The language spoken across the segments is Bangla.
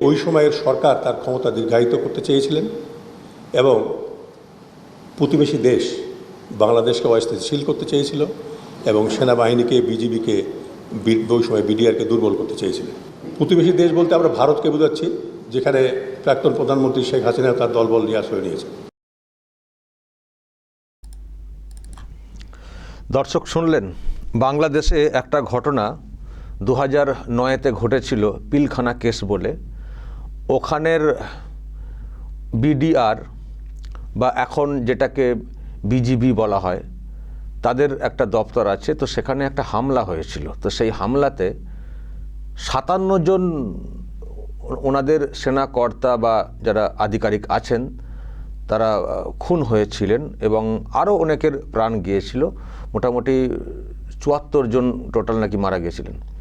ওই সময়ের সরকার তার ক্ষমতা দীর্ঘায়িত করতে চেয়েছিলেন এবং প্রতিবেশী দেশ বাংলাদেশকে অস্থিতিশীল করতে চেয়েছিল এবং সেনাবাহিনীকে, বিজিবিকে ওই সময় বিডিআরকে দুর্বল করতে চেয়েছিলেন প্রতিবেশী দেশ বলতে আমরা ভারতকে বোঝাচ্ছি, যেখানে প্রাক্তন প্রধানমন্ত্রী শেখ হাসিনা তার দলবল নিয়ে আশ্রয় নিয়েছে দর্শক, শুনলেন, বাংলাদেশে একটা ঘটনা দু হাজার নয়েতে ঘটেছিল পিলখানা কেস বলে। ওখানের বিডিআর বা এখন যেটাকে বিজিবি বলা হয়, তাদের একটা দপ্তর আছে, তো সেখানে একটা হামলা হয়েছিল। তো সেই হামলাতে সাতান্ন জন ওনাদের সেনাকর্তা বা যারা আধিকারিক আছেন, তারা খুন হয়েছিলেন এবং আরও অনেকের প্রাণ গিয়েছিল। মোটামুটি চুয়াত্তর জন টোটাল নাকি মারা গিয়েছিলেন।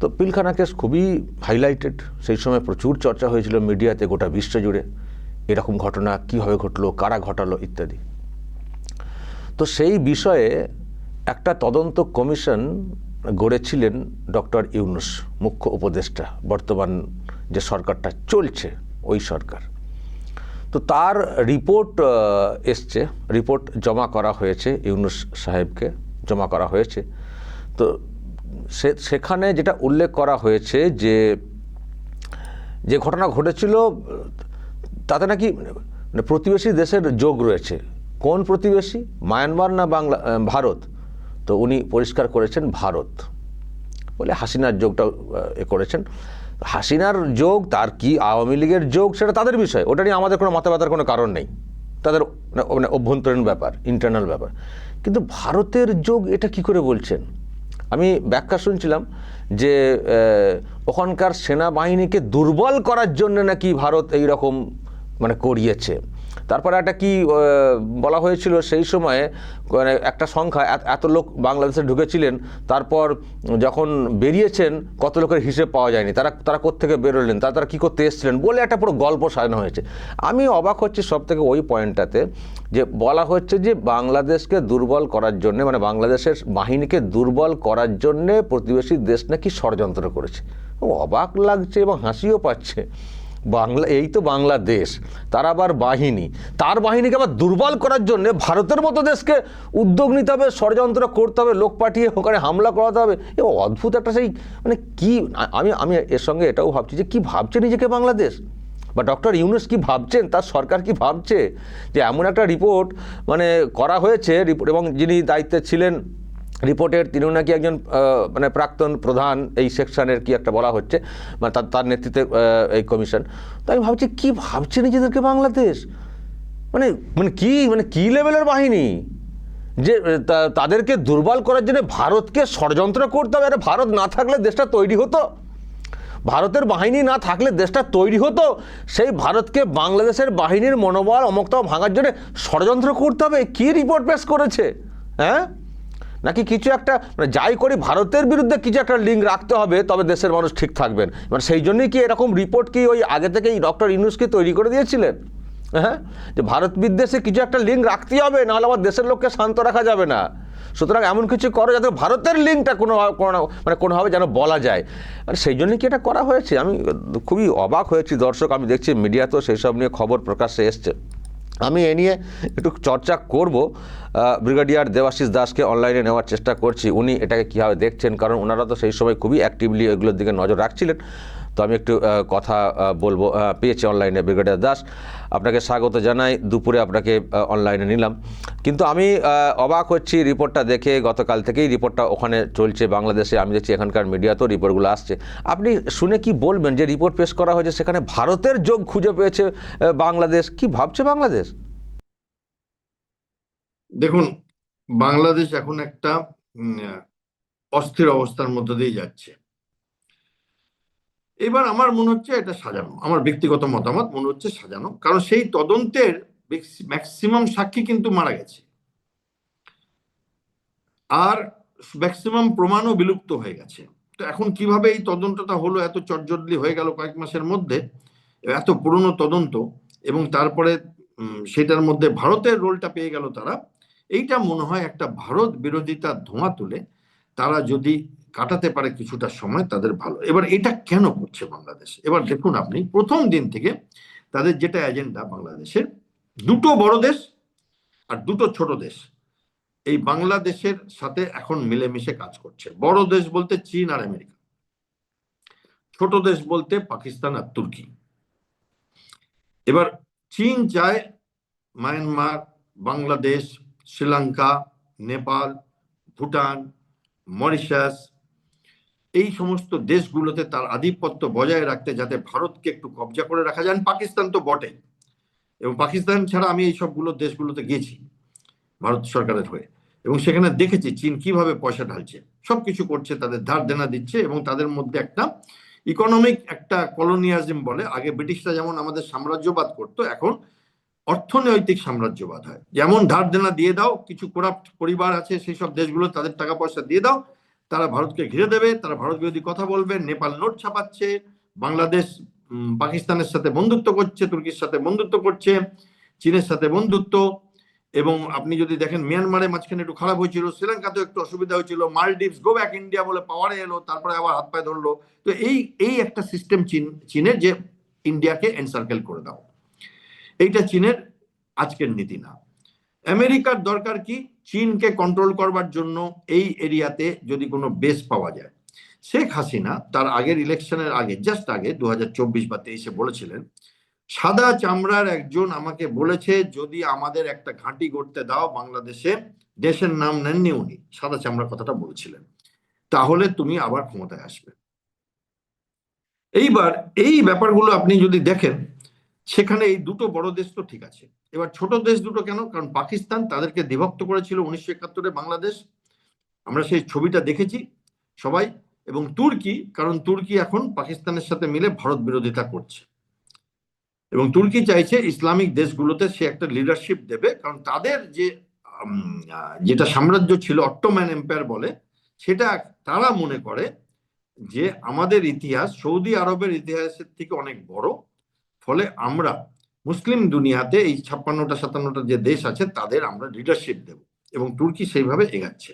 তো পিলখানা কেস খুবই হাইলাইটেড সেই সময় প্রচুর চর্চা হয়েছিল মিডিয়াতে গোটা বিশ্ব জুড়ে, এরকম ঘটনা কীভাবে ঘটলো, কারা ঘটালো ইত্যাদি। তো সেই বিষয়ে একটা তদন্ত কমিশন গড়েছিলেন ডক্টর ইউনুস, মুখ্য উপদেষ্টা, বর্তমান যে সরকারটা চলছে, ওই সরকার। তো তার রিপোর্ট এসছে রিপোর্ট জমা করা হয়েছে ইউনুস সাহেবকে, জমা করা হয়েছে। তো সেখানে যেটা উল্লেখ করা হয়েছে যে যে ঘটনা ঘটেছিল, তাতে নাকি মানে প্রতিবেশী দেশের যোগ রয়েছে। কোন প্রতিবেশী? মায়ানমার না বাংলা ভারত? তো উনি পরিষ্কার করেছেন ভারত। বলে হাসিনার যোগটা এ করেছেন। হাসিনার যোগ, তার কি আওয়ামী লীগের যোগ, সেটা তাদের বিষয়। ওটা নিয়ে আমাদের কোনো মাথা ব্যথার কোনো কারণ নেই। তাদের মানে মানে অভ্যন্তরীণ ব্যাপার ইন্টারনাল ব্যাপার। কিন্তু ভারতের যোগ এটা কি করে বলছেন? আমি ব্যাখ্যা শুনছিলাম যে ওখানকার সেনাবাহিনীকে দুর্বল করার জন্য নাকি ভারত এই রকম মানে করিয়েছে। তারপরে একটা কি বলা হয়েছিল সেই সময়ে মানে একটা সংখ্যা, এত- লোক বাংলাদেশে ঢুকেছিলেন, তারপর যখন বেরিয়েছেন, কত লোকের হিসেব পাওয়া যায়নি, তারা তারা কোত্থেকে বেরোলেন, তারা তারা কী করতে এসেছিলেন বলে একটা পুরো গল্প সাজানো হয়েছে। আমি অবাক হচ্ছি সব থেকে ওই পয়েন্টটাতে, যে বলা হচ্ছে যে বাংলাদেশকে দুর্বল করার জন্যে মানে বাংলাদেশের বাহিনীকে দুর্বল করার জন্যে প্রতিবেশী দেশ নাকি ষড়যন্ত্র করেছে। অবাক লাগছে এবং হাসিও পাচ্ছে। বাংলা, এই তো বাংলাদেশ। তার আবার বাহিনী। তার বাহিনীকে আবার দুর্বল করার জন্য ভারতের মতো দেশকে উদ্যোগ নিতে হবে, ষড়যন্ত্র করতে হবে, লোক পাঠিয়ে ওখানে হামলা করাতে হবে। এ অদ্ভুত একটা সেই মানে কি, আমি আমি এর সঙ্গে এটাও ভাবছি যে কি ভাবছে নিজেকে বাংলাদেশ? বা ডক্টর ইউনুস কি ভাবছেন? তার সরকার কি ভাবছে? যে এমন একটা রিপোর্ট মানে করা হয়েছে রিপোর্ট এবং যিনি দায়িত্বে ছিলেন রিপোর্টের তিনিও নাকি একজন মানে প্রাক্তন প্রধান এই সেকশনের কি একটা বলা হচ্ছে মানে তার তার নেতৃত্বে এই কমিশন। তো আমি ভাবছি, কী ভাবছে নিজেদেরকে বাংলাদেশ? মানে মানে কি মানে কি লেভেলের বাহিনী? যে তাদেরকে দুর্বল করার জন্য ভারতকে ষড়যন্ত্র করতে হবে। আরে ভারত না থাকলে দেশটা তৈরি হতো। ভারতের বাহিনী না থাকলে দেশটা তৈরি হতো। সেই ভারতকে বাংলাদেশের বাহিনীর মনোবল অমকতাও ভাঙার জন্য ষড়যন্ত্র করতে হবে। কী রিপোর্ট পেশ করেছে? হ্যাঁ? নাকি কিছু একটা মানে যাই করি, ভারতের বিরুদ্ধে কিছু একটা লিঙ্ক রাখতে হবে, তবে দেশের মানুষ ঠিক থাকবেন। মানে সেই জন্যই কি এরকম রিপোর্ট কি ওই আগে থেকেই ডক্টর ইউনুসকে তৈরি করে দিয়েছিলেন? হ্যাঁ? যে ভারত বিদ্বেষে কিছু একটা লিঙ্ক রাখতেই হবে, নাহলে আমার দেশের লোককে শান্ত রাখা যাবে না। সুতরাং এমন কিছু করো যাতে ভারতের লিঙ্কটা কোনো মানে কোনোভাবে যেন বলা যায়। আর সেই জন্য কি এটা করা হয়েছে? আমি খুবই অবাক হয়েছি, দর্শক, আমি দেখছি মিডিয়াতেও সেই সব নিয়ে খবর প্রকাশ্যে এসছে। আমি এ নিয়ে একটু চর্চা করব ব্রিগেডিয়ার দেবাশিস দাসকে অনলাইনে নেওয়ার চেষ্টা করছি। উনি এটাকে কীভাবে দেখছেন? কারণ ওনারা তো সেই সময় খুবই অ্যাক্টিভলি এগুলোর দিকে নজর রাখছিলেন। তো আমি একটু কথা বলব। পেয়েছি অনলাইনে ব্রিগেডিয়ার দাস, আপনাকে স্বাগত জানাই। দুপুরে আপনাকে অনলাইনে নিলাম। কিন্তু আমি অবাক হচ্ছি রিপোর্টটা দেখে। গতকাল থেকেই রিপোর্টটা ওখানে চলছে বাংলাদেশে। আমি দেখছি এখানকার মিডিয়াতেও রিপোর্টগুলো আসছে। আপনি শুনে কি বলবেন যে রিপোর্ট পেশ করা হয়েছে? সেখানে ভারতের যোগ খুঁজে পেয়েছে বাংলাদেশ। কি ভাবছে বাংলাদেশ? দেখুন, বাংলাদেশ এখন একটা অস্থির অবস্থার মধ্যে দিয়ে যাচ্ছে। এবার আমার মনে হচ্ছে এটা সাজানো। আমার ব্যক্তিগত মতামত মনে হচ্ছে সাজানো। কারণ সেই তদন্তের ম্যাক্সিমাম সাক্ষী কিন্তু মারা গেছে। আর ম্যাক্সিমাম প্রমাণও বিলুপ্ত হয়ে গেছে। তো এখন কীভাবে এই তদন্তটা হলো, এত চটজলদি হয়ে গেল কয়েক মাসের মধ্যে, এত পুরনো তদন্ত এবং তারপরে সেটার মধ্যে ভারতের রোলটা পেয়ে গেল তারা, এইটা মনে হয় একটা ভারত বিরোধিতার ধোঁয়া তুলে, তারা যদি কাটাতে পারে কিছুটা সময়, তাদের ভালো। এবার এটা কেন করছে বাংলাদেশ? এবার দেখুন আপনি, প্রথম দিন থেকে তাদের যেটা এজেন্ডা বাংলাদেশের, দুটো বড় দেশ আর দুটো ছোট দেশ। এই বাংলাদেশের সাথে এখন মিলেমিশে কাজ করছে। বড় দেশ বলতে চীন আর আমেরিকা। ছোট দেশ বলতে পাকিস্তান আর তুর্কি। এবার চীন চায় মায়ানমার, বাংলাদেশ, শ্রীলঙ্কা, নেপাল, ভুটান, মরিশাস এই সমস্ত দেশগুলোতে তার আধিপত্য বজায় রাখতে যাতে ভারতকে একটু কবজা করে রাখা যায়। পাকিস্তান তো বটে এবং পাকিস্তান ছাড়া আমি এই সবগুলো দেশগুলোতে গেছি, ভারত সরকারের হয়ে। এবং সেখানে দেখেছি চীন কীভাবে পয়সা ঢালছে। সবকিছু করছে, তাদের ধার দেনা দিচ্ছে এবং তাদের মধ্যে একটা ইকোনমিক একটা কলোনিয়াজম বলে। আগে ব্রিটিশরা যেমন আমাদের সাম্রাজ্যবাদ করতো, এখন অর্থনৈতিক সাম্রাজ্যবাদ হয়। যেমন ধার দেনা দিয়ে দাও, কিছু করাপ্ট পরিবার আছে, সেই সব দেশগুলো তাদের টাকা পয়সা দিয়ে দাও তারা ভারতকে ঘিরে দেবে, তারা ভারত বিরোধী কথা বলবে, নেপাল নোট ছাপাচ্ছে, বাংলাদেশ পাকিস্তানের সাথে বন্ধুত্ব করছে, তুর্কির সাথে বন্ধুত্ব করছে, চীনের সাথে বন্ধুত্ব, এবং আপনি যদি দেখেন মিয়ানমারে মাঝখানে একটু খারাপ হয়েছিল, শ্রীলঙ্কাতেও একটু অসুবিধা হয়েছিল, মালদ্বীপস, গো ব্যাক ইন্ডিয়া বলে পাওয়ারে এলো, তারপরে আবার হাত পায়ে ধরলো। তো এই এই একটা সিস্টেম চীন, চীনের যে ইন্ডিয়াকে এনসার্কেল করে দাও। এইটা চীনের আজকের নীতি না। আমেরিকার দরকার কি? চীনকে কন্ট্রোল করবার জন্য এই এরিয়াতে যদি কোনো বেস পাওয়া যায়। শেখ হাসিনা তার আগের ইলেকশনের আগে জাস্ট আগে দু বা তেইশে বলেছিলেন, সাদা চামড়ার একজন আমাকে বলেছে, যদি আমাদের একটা ঘাঁটি গড়তে দাও বাংলাদেশে, দেশের নাম নেননি উনি। সাদা চামড়ার কথাটা বলছিলেন। তাহলে তুমি আবার ক্ষমতায় আসবে। এইবার এই ব্যাপারগুলো আপনি যদি দেখেন, সেখানে এই দুটো বড় দেশ তো ঠিক আছে। এবার ছোট দেশ দুটো কেন? কারণ পাকিস্তান তাদেরকে বিভক্ত করেছিল উনিশশো একাত্তরে বাংলাদেশ। আমরা সেই ছবিটা দেখেছি সবাই। এবং তুর্কি, কারণ তুর্কি এখন পাকিস্তানের সাথে মিলে ভারত বিরোধিতা করছে। এবং তুর্কি চাইছে ইসলামিক দেশগুলোতে সে একটা লিডারশিপ দেবে। কারণ তাদের যে যেটা সাম্রাজ্য ছিল অট্টোম্যান এম্পায়ার বলে, সেটা তারা মনে করে যে আমাদের ইতিহাস সৌদি আরবের ইতিহাসের থেকে অনেক বড়। ফলে আমরা মুসলিম দুনিয়াতে এই ছাপ্পান্নটা, সাতান্নটা যে দেশ আছে, তাদের আমরা লিডারশিপ দেব এবং তুর্কি সেইভাবে এগাচ্ছে।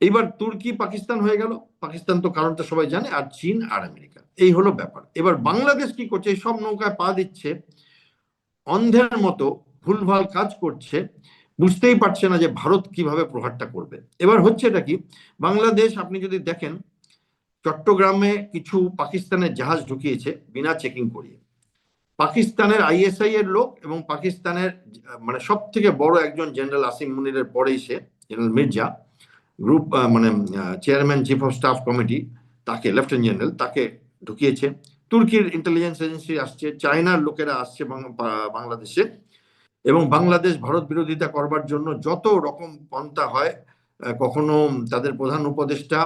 এইবার তুর্কি, পাকিস্তান হয়ে গেল। পাকিস্তান তো কারণটা সবাই জানে, আর চীন আর আমেরিকা। এই হলো ব্যাপার। এবার বাংলাদেশ কি করছে? এই সব নৌকায় পা দিচ্ছে। অন্ধের মতো ভুলভাল কাজ করছে। বুঝতেই পারছে না যে ভারত কীভাবে প্রহারটা করবে। এবার হচ্ছে এটা কি? বাংলাদেশ, আপনি যদি দেখেন, চট্টগ্রামে কিছু পাকিস্তানের জাহাজ ঢুকিয়েছে বিনা চেকিং করিয়ে। পাকিস্তানের আইএসআই এর লোক এবং পাকিস্তানের মানে সব থেকে বড় একজন জেনারেল আসিম মুনিরের পরেই সে, জেনারেল মির্জা, গ্রুপ মানে chairman, chief of staff committee, তাকে, লেফটেন্যান্ট জেনারেল, তাকে ঢুকিয়েছে। তুর্কির ইন্টেলিজেন্স এজেন্সি আসছে, চায়নার লোকেরা আসছে বাংলাদেশে এবং বাংলাদেশ ভারত বিরোধিতা করবার জন্য যত রকম পন্থা হয় কখনো তাদের প্রধান উপদেষ্টা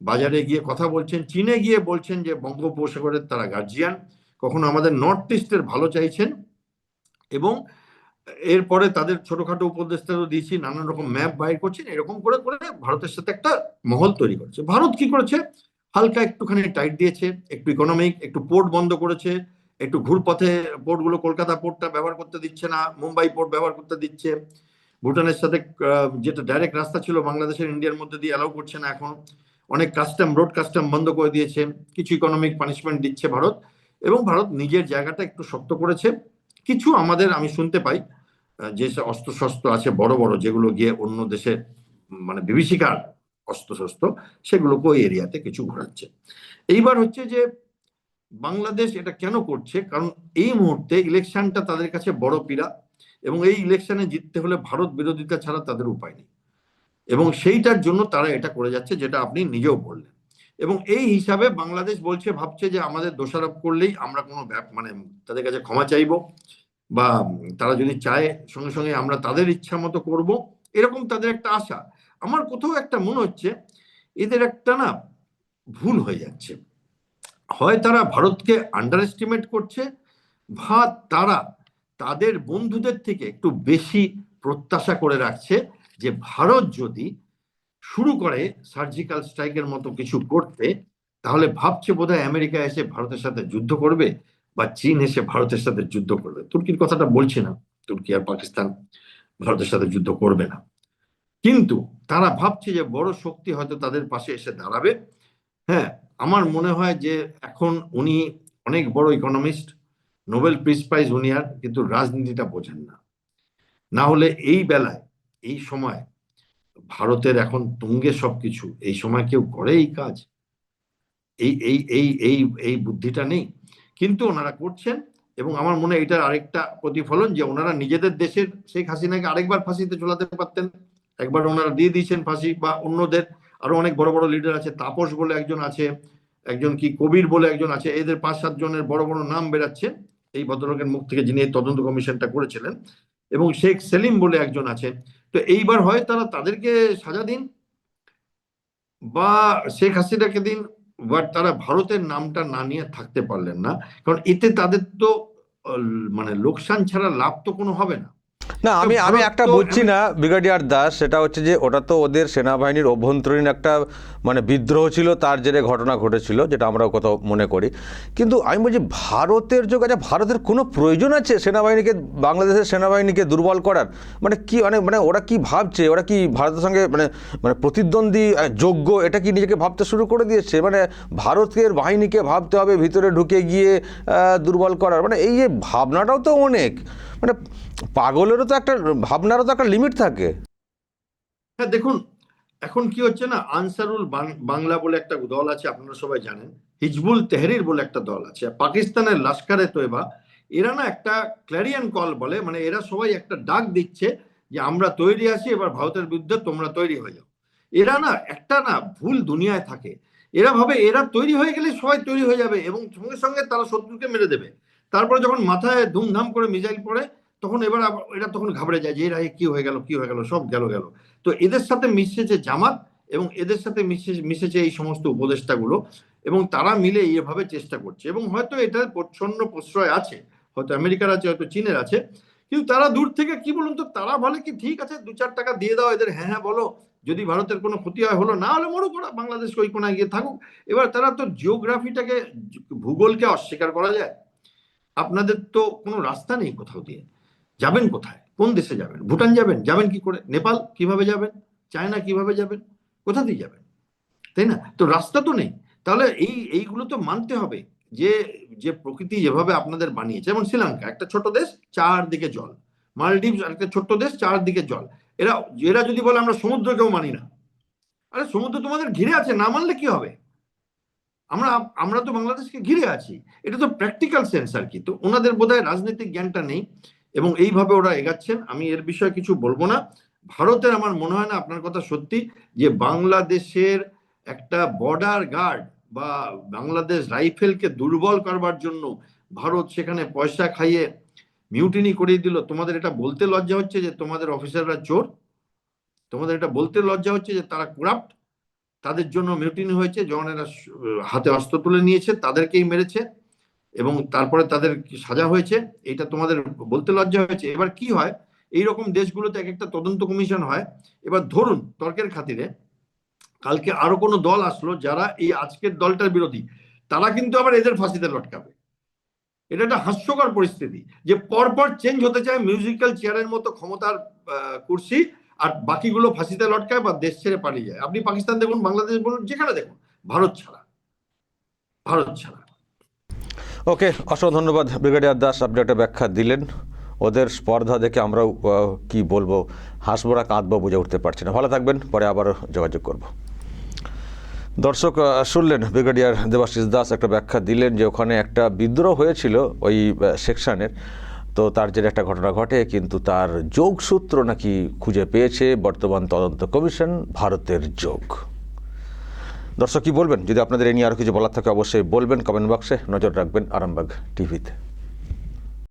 বাজারে গিয়ে কথা বলছেন, চীনে গিয়ে বলছেন যে বঙ্গোপসাগরের তারা গার্জিয়ান কখনো আমাদের নর্থ ইস্টের ভালো চাইছেন এবং এরপরে তাদের ছোটখাটো উপদেষ্টারও দিয়েছি, নানান রকম ম্যাপ বাইর করছেন, এরকম করে করে ভারতের সাথে একটা মহল তৈরি করেছে। ভারত কি করেছে? হালকা একটুখানি টাইট দিয়েছে, একটু ইকোনমিক একটু পোর্ট বন্ধ করেছে, একটু ঘুরপথে পোর্টগুলো কলকাতা পোর্টটা ব্যবহার করতে দিচ্ছে না, মুম্বাই পোর্ট ব্যবহার করতে দিচ্ছে। ভুটানের সাথে যেটা ডাইরেক্ট রাস্তা ছিল, বাংলাদেশের ইন্ডিয়ার মধ্যে দিয়ে অ্যালাউ করছে না এখন। অনেক কাস্টম রোড কাস্টম বন্ধ করে দিয়েছে। কিছু ইকোনমিক পানিশমেন্ট দিচ্ছে ভারত। এবং ভারত নিজের জায়গাটা একটু শক্ত করেছে। কিছু আমাদের আমি শুনতে পাই যে অস্ত্র শস্ত্র আছে বড় বড়, যেগুলো গিয়ে অন্য দেশে মানে বিভীষিকার অস্ত্র শস্ত্র সেগুলোকে ওই এরিয়াতে কিছু ঘোরাচ্ছে এইবার হচ্ছে যে বাংলাদেশ এটা কেন করছে? কারণ এই মুহূর্তে ইলেকশনটা তাদের কাছে বড় পীড়া এবং এই ইলেকশনে জিততে হলে ভারত বিরোধিতা ছাড়া তাদের উপায় নেই। এবং সেইটার জন্য তারা এটা করে যাচ্ছে, যেটা আপনি নিজেও বললেন। এবং এই হিসাবে বাংলাদেশ বলছে, ভাবছে যে আমাদের দোষারোপ করলেই আমরা কোনো মানে তাদের কাছে ক্ষমা চাইব বা তারা যদি চায় সঙ্গে সঙ্গে আমরা তাদের ইচ্ছা মতো করব, এরকম তাদের একটা আশা। আমার কোথাও একটা মনে হচ্ছে, এদের একটা না ভুল হয়ে যাচ্ছে। হয় তারা ভারতকে আন্ডার এস্টিমেট করছে বা তারা তাদের বন্ধুদের থেকে একটু বেশি প্রত্যাশা করে রাখছে যে ভারত যদি শুরু করে সার্জিক্যাল স্ট্রাইকের মতো কিছু করতে, তাহলে ভাবছে বোধহয় আমেরিকা এসে ভারতের সাথে যুদ্ধ করবে বা চীন এসে ভারতের সাথে যুদ্ধ করবে। তুর্কির কথাটা বলছি না। তুর্কি আর পাকিস্তান ভারতের সাথে যুদ্ধ করবে না। কিন্তু তারা ভাবছে যে বড় শক্তি হয়তো তাদের পাশে এসে দাঁড়াবে। হ্যাঁ আমার মনে হয় যে এখন উনি অনেক বড় ইকোনমিস্ট নোবেল পিস প্রাইজ উনি আর কিন্তু রাজনীতিটা বোঝেন না। না হলে এই বেলায়, এই সময় ভারতের এখন তুঙ্গে সবকিছু, এই সময় কেউ করে এই কাজ? এই এই এই এই এই বুদ্ধিটা নেই। কিন্তু ওনারা করছেন এবং আমার মনে এটার আরেকটা প্রতিফলন যে ওনারা নিজেদের দেশের শেখ হাসিনাকে আরেকবার ফাঁসিতে চলাতে পারতেন। একবার ওনারা দিয়ে দিয়েছেন ফাঁসি বা অন্যদের আরও অনেক বড় বড় লিডার আছে, তাপস বলে একজন আছে, একজন কি কবির বলে একজন আছে, এদের পাঁচ, সাত জনের বড় বড় নাম বেরাচ্ছে। এই ভদ্রলোকের মুখ থেকে যিনি তদন্ত কমিশনটা করেছিলেন এবং শেখ সেলিম বলে একজন আছে তো এইবার হয় তারা তাদেরকে সাজা দিন বা শেখ হাসিনাকে দিন বাট তারা ভারতের নামটা না নিয়ে থাকতে পারলেন না। কারণ এতে তাদের তো মানে লোকসান ছাড়া লাভ তো কোনো হবে না। না আমি আমি একটা বুঝছি না ব্রিগেডিয়ার দাস সেটা হচ্ছে যে ওটা তো ওদের সেনাবাহিনীর অভ্যন্তরীণ একটা মানে বিদ্রোহ ছিল তার জেরে ঘটনা ঘটেছিল যেটা আমরাও কোথাও মনে করি। কিন্তু আমি বলছি ভারতের যোগ আছে ভারতের কোনো প্রয়োজন আছে সেনাবাহিনীকে বাংলাদেশের সেনাবাহিনীকে দুর্বল করার? মানে কি মানে মানে ওরা কি ভাবছে? ওরা কি ভারতের সঙ্গে মানে মানে প্রতিদ্বন্দ্বী যোগ্য? এটা কি নিজেকে ভাবতে শুরু করে দিয়েছে? মানে ভারতের বাহিনীকে ভাবতে হবে ভিতরে ঢুকে গিয়ে দুর্বল করার। মানে এই যে ভাবনাটাও তো অনেক। মানে পাগলেরও তো একটা ভাবনারও তো একটা লিমিট থাকে। হ্যাঁ দেখুন, এখন কি হচ্ছে না, আনসারুল বাংলা বলে একটা দল আছে, আপনারা সবাই জানেন, হিজবুল তেহরির বলে একটা দল আছে পাকিস্তানের লস্করে তৈবা এরা না একটা ক্ল্যারিয়ান কল বলে মানে এরা সবাই একটা ডাক দিচ্ছে যে, আমরা তৈরি আছি, এবার ভারতের বিরুদ্ধে তোমরা তৈরি হয়ে যাও। এরা না, একটা না ভুল দুনিয়ায় থাকে। এরা ভাবে, এরা তৈরি হয়ে গেলে সবাই তৈরি হয়ে যাবে এবং সঙ্গে সঙ্গে তারা শত্রুকে মেরে দেবে। তারপরে যখন মাথায় ধুমধাম করে মিজাইল পড়ে, তখন এবার এরা তখন ঘাবড়ে যায় যে, এরা কি হয়ে গেল, কি হয়ে গেল, সব গেল গেল। তো এদের সাথে মিশেছে জামাত এবং এদের সাথে মিশে মিশেছে এই সমস্ত উপদেষ্টাগুলো এবং তারা মিলে এভাবে চেষ্টা করছে এবং হয়তো এটার প্রচ্ছন্ন প্রশ্রয় আছে, হয়তো আমেরিকার আছে, হয়তো চীনের আছে, কিন্তু তারা দূর থেকে কি বলুন তো, তারা বলে কি, ঠিক আছে, দু চার টাকা দিয়ে দাও এদের হ্যাঁ হ্যাঁ বলো, যদি ভারতের কোনো ক্ষতি হয়, হলো না হলে মরুক ওরা, বাংলাদেশ ওই কোনায় গিয়ে থাকুক। এবার তারা তো জিওগ্রাফিটাকে ভূগোলকে অস্বীকার করা যায়। আপনাদের তো কোনো রাস্তা নেই কোথাও দিয়ে। যাবেন কোথায়? কোন দেশে যাবেন? ভুটান যাবেন? যাবেন কি করে? নেপাল কীভাবে যাবেন? চায়না কীভাবে যাবেন? কোথা দিয়ে যাবেন? তাই না? তো রাস্তা তো নেই। তাহলে এই, এইগুলো তো মানতে হবে যে যে প্রকৃতি যেভাবে আপনাদের বানিয়েছে। যেমন শ্রীলঙ্কা, একটা ছোট দেশ, চারদিকে জল। মালদ্বীপ, একটা ছোট্ট দেশ, চারদিকে জল। এরা এরা যদি বলে আমরা সমুদ্রকেও মানি না, আরে সমুদ্র তোমাদের ঘিরে আছে, না মানলে কি হবে? আমরা আমরা তো বাংলাদেশকে ঘিরে আছি। এটা তো প্র্যাকটিক্যাল সেন্স আর কি। তো ওনাদের বোধহয় রাজনৈতিক জ্ঞানটা নেই এবং এইভাবে ওরা এগাচ্ছেন। আমি এর বিষয়ে কিছু বলব না। ভারতের আমার মনে হয় না আপনার কথা সত্যি যে বাংলাদেশের একটা বর্ডার গার্ড বা বাংলাদেশ রাইফেলকে দুর্বল করবার জন্য ভারত সেখানে পয়সা খাইয়ে মিউটিনি করিয়ে দিল। তোমাদের এটা বলতে লজ্জা হচ্ছে যে তোমাদের অফিসাররা চোর। তোমাদের এটা বলতে লজ্জা হচ্ছে যে তারা করাপ্ট তাদের জন্য মিউটিনি হয়েছে, যখন এরা হাতে অস্ত্র তুলে নিয়েছে, তাদেরকেই মেরেছে এবং তারপরে তাদের সাজা হয়েছে, এটা তোমাদের বলতে লজ্জা হয়েছে। এবার কি হয় এই রকম দেশগুলোতে এক একটা তদন্ত কমিশন হয়। এবার ধরুন, তর্কের খাতিরে কালকে আরও কোনো দল আসলো যারা এই আজকের দলটার বিরোধী, তারা কিন্তু আবার এদের ফাঁসিতে লটকাবে। এটা একটা হাস্যকর পরিস্থিতি যে পরপর চেঞ্জ হতে চায় মিউজিক্যাল চেয়ারের মতো ক্ষমতার কুর্সি আর বাকিগুলো ফাঁসিতে লটকায় বা দেশ ছেড়ে পালিয়ে যায়। আপনি পাকিস্তান দেখুন, বাংলাদেশ বলুন, যেখানে দেখুন, ভারত ছাড়া। ভারত ছাড়া। ওকে, অসংখ্য ধন্যবাদ ব্রিগেডিয়ার দাস, আপনি একটা ব্যাখ্যা দিলেন। ওদের স্পর্ধা দেখে আমরাও কি বলব হাসবো না কাঁদবো, বুঝে উঠতে পারছি না। ভালো থাকবেন, পরে আবার যোগাযোগ করব। দর্শক শুনলেন ব্রিগেডিয়ার দেবাশিস দাস একটা ব্যাখ্যা দিলেন যে ওখানে একটা বিদ্রোহ হয়েছিল ওই সেকশনের। তো তার যে একটা ঘটনা ঘটে, কিন্তু তার যোগসূত্র নাকি খুঁজে পেয়েছে বর্তমান তদন্ত কমিশন ভারতের যোগ। দর্শক, কি বলবেন? যদি আপনাদের এ নিয়ে আরও কিছু বলার থাকে, অবশ্যই বলবেন কমেন্ট বক্সে। নজর রাখবেন আরামবাগ টিভিতে।